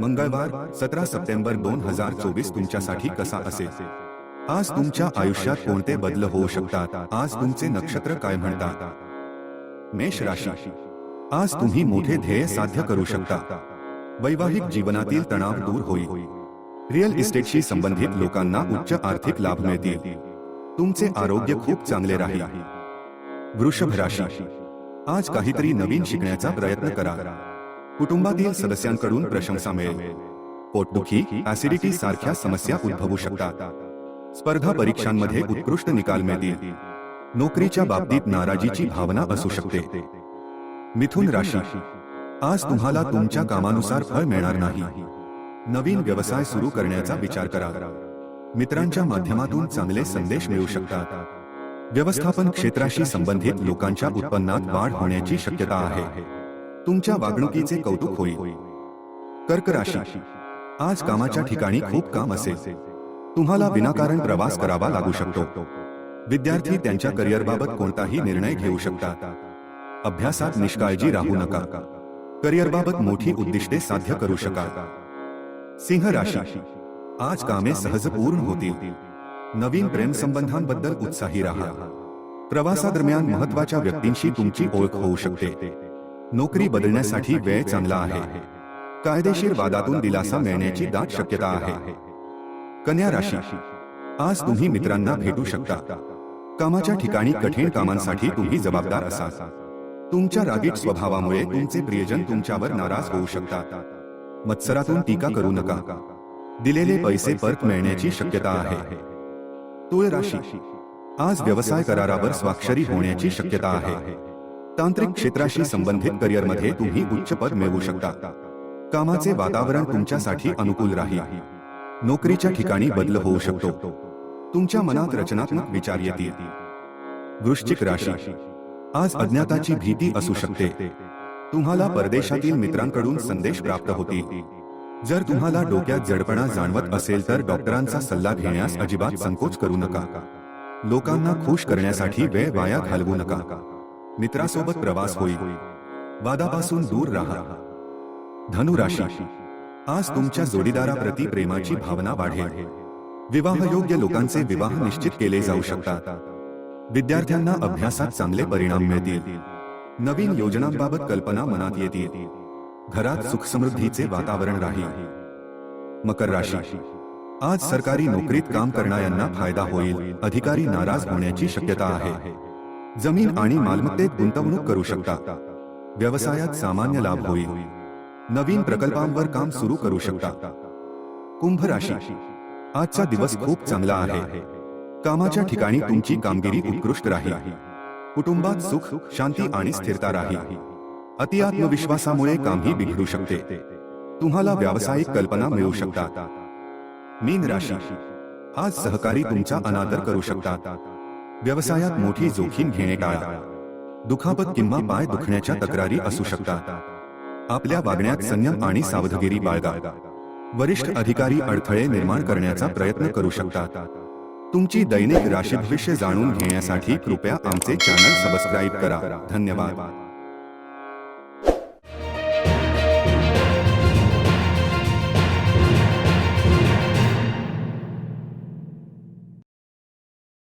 मंगळवार, सतरा सप्टेंबर दोन हज़ार चोवीस तुमच्यासाठी कसा असेल? आज तुमच्या आयुष्यात कोणते बदल होऊ शकतात? आज तुमचे नक्षत्र काय म्हणतात? मेष राशी. आज तुम्ही मोठे ध्येय साध्य करू शकता. वैवाहिक जीवनातील तणाव दूर होईल. रिअल इस्टेटशी संबंधित लोकांना उच्च आर्थिक लाभ मिळतील. तुमचे आरोग्य खूप चांगले राहील. वृषभ राशी. आज काहीतरी नवीन शिकण्याचा प्रयत्न करा. कुटुंबातील सदस्यांकडून प्रशंसा मिळेल. पोटदुखी ऍसिडिटी सारख्या समस्या उद्भवू शकतात. स्पर्धा परीक्षांमध्ये उत्कृष्ट निकाल मिळतील. नोकरीच्या बाबतीत नाराजीची भावना असू शकते. मिथुन राशी. आज तुम्हाला तुमच्या कामानुसार फळ मिळणार नाही. नवीन व्यवसाय सुरू करण्याचा विचार करा. मित्रांच्या माध्यमातून चांगले संदेश मिळू शकतात. व्यवस्थापन क्षेत्राशी संबंधित लोकांच्या उत्पन्नात वाढ होण्याची शक्यता आहे. तुमच्या वागणुकीचे कौतुक होईल. कर्क राशी. आज कामाच्या ठिकाणी खूप काम असेल. तुम्हाला विनाकारण प्रवास करावा लागू शकतो. विद्यार्थी त्यांच्या करिअरबाबत कोणताही निर्णय घेऊ शकतात अभ्यासात निष्काळजी राहू नका. करिअरबाबत मोठी उद्दिष्टे साध्य करू शकाल. सिंह राशी. आज कामे सहज पूर्ण होतील. नवीन प्रेम संबंधांबद्दल उत्साही राहा. प्रवासादरम्यान महत्त्वाच्या व्यक्तींशी तुमची ओळख होऊ शकते. नोकरी बदलण्यासाठी वेळ चांगला आहे. कायदेशीर वादातून दिलासा मिळण्याची दाट शक्यता आहे. कन्या राशी. आज तुम्ही मित्रांना भेटू शकता. कामाच्या ठिकाणी कठीण कामांसाठी तुम्ही जबाबदार असाल. तुमच्या रागीट स्वभावामुळे तुमचे प्रियजन तुमच्यावर नाराज होऊ शकतात. मत्सरातून टीका करू नका. दिलेले पैसे परत मिळण्याची शक्यता आहे. तुळ राशी. आज व्यवसाय करारावर स्वाक्षरी होण्याची शक्यता आहे. तांत्रिक क्षेत्राशी संबंधित करिअरमध्ये तुम्ही उच्च पद मिळवू शकता. कामाचे वातावरण तुमच्यासाठी अनुकूल राहील. नोकरीच्या ठिकाणी बदल होऊ शकतो. तुमच्या मनात रचनात्मक विचार येतील. वृश्चिक राशी आज अज्ञाताची भीती असू शकते. तुम्हाला परदेशातील मित्रांकडून संदेश प्राप्त होतील. जर तुम्हाला डोक्यात जडपणा जाणवत असेल तर डॉक्टरांचा सल्ला घेण्यास अजिबात संकोच करू नका. लोकांना खुश करण्यासाठी वेळ वाया घालवू नका. मित्रासोबत प्रवास होईल वादापासून दूर राहा. धनुराशी. आज तुमच्या जोडीदाराप्रती प्रेमाची भावना वाढेल. विवाहयोग्य लोकांचे विवाह निश्चित केले जाऊ शकतात. विद्यार्थ्यांना अभ्यासात चांगले परिणाम मिळतील. नवीन योजनांबाबत कल्पना मनात येतील. घरात सुख समृद्धीचे वातावरण राहील. मकर राशी. आज सरकारी नोकरीत काम करणाऱ्यांना फ़ायदा होईल. अधिकारी नाराज़ होण्याची शक्यता आहे. जमीन आणि मालमत्तेत गुंतवणूक करू शकता. व्यवसायात सामान्य लाभ होईल. नवीन प्रकल्पांवर काम सुरू करू शकता. कुंभ राशी. आजचा दिवस खूप चांगला आहे. कामाच्या ठिकाणी तुमची कामगिरी उत्कृष्ट राहील. कुटुंबात सुख शांती आणि स्थिरता राहील. अति आत्मविश्वासामुळे कामही बिघडू शकते. तुम्हाला व्यावसायिक कल्पना मिळू शकतात. मीन राशी. आज सहकारी तुमचा अनादर करू शकतात. व्यवसायात मोठी जोखीम घेणे टाळा. दुखापत किंवा पाय दुखण्याच्या तक्रारी असू शकतात. आपल्या वागण्यात संयम आणि सावधगिरी बाळगा. वरिष्ठ अधिकारी अडथळे निर्माण करण्याचा प्रयत्न करू शकतात. तुमची दैनिक राशी भविष्य जाणून घेण्यासाठी कृपया आमचे चॅनल सबस्क्राईब करा. धन्यवाद.